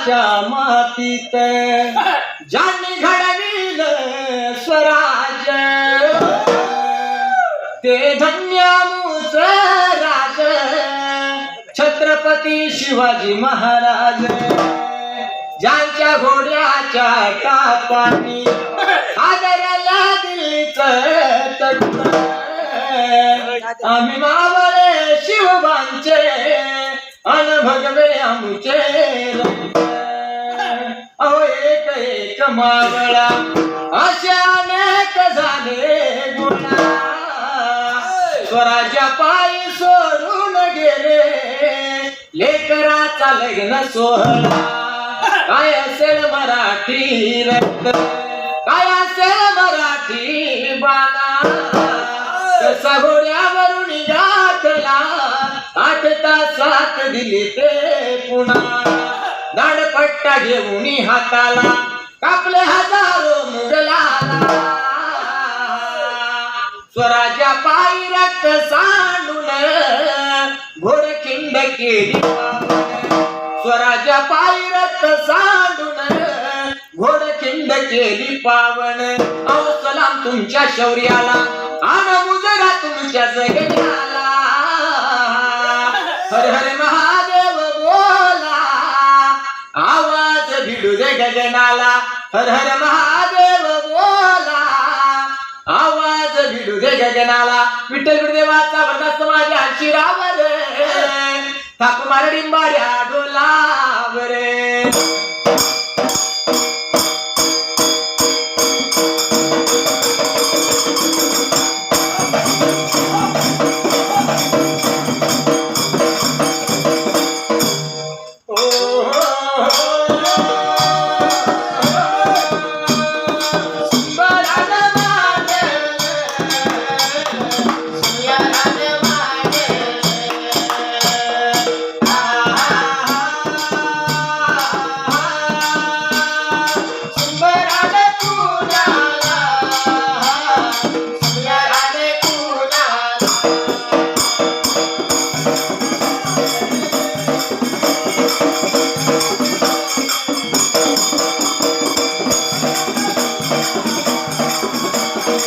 रक्ताच्या मातीत. ज्यांनी घडविल स्वराज. ते धन्य राज. छत्रपती शिवाजी महाराज. ज्यांच्या घोड्याच्या टापानी आदराला दिलीच आम्ही मावळे शिवबांचे. अन भगवे आमचे अहो एक एक मावळा. अशा अनेक झाले गुणा स्वराज्या पायी सोडून गेले. लेकराचा लग्न सोहळा. काय असेल मराठी रक्त? काय असेल मराठी बाला सगोऱ्यावरून दिली ते पुन्हा. दाडपट्टा घेऊन हाताला. कापले हजारो मुगलाला स्वराज्या पायी रक्त सांडून घोर खिंड केली. स्वराज्या पायी रक्त सांडून घोड खिंड केली पावन. अहो सलाम तुमच्या शौर्याला. आन मुजरा तुमच्या जगण्याला. गगनाला हर हर महादेव बोला. आवाज भिडू दे गगनाला विठ्ठल गुरुदेवाचा वरदास्त माझ्या शिरावर थाप मार डिंबाऱ्या डोलावर.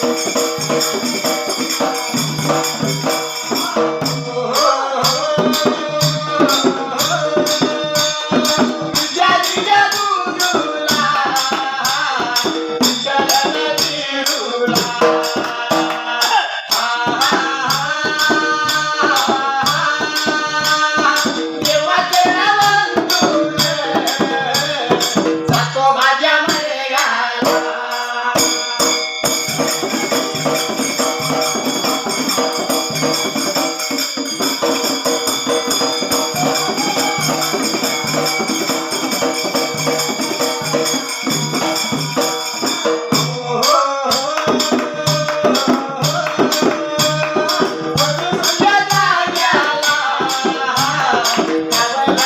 Thank you.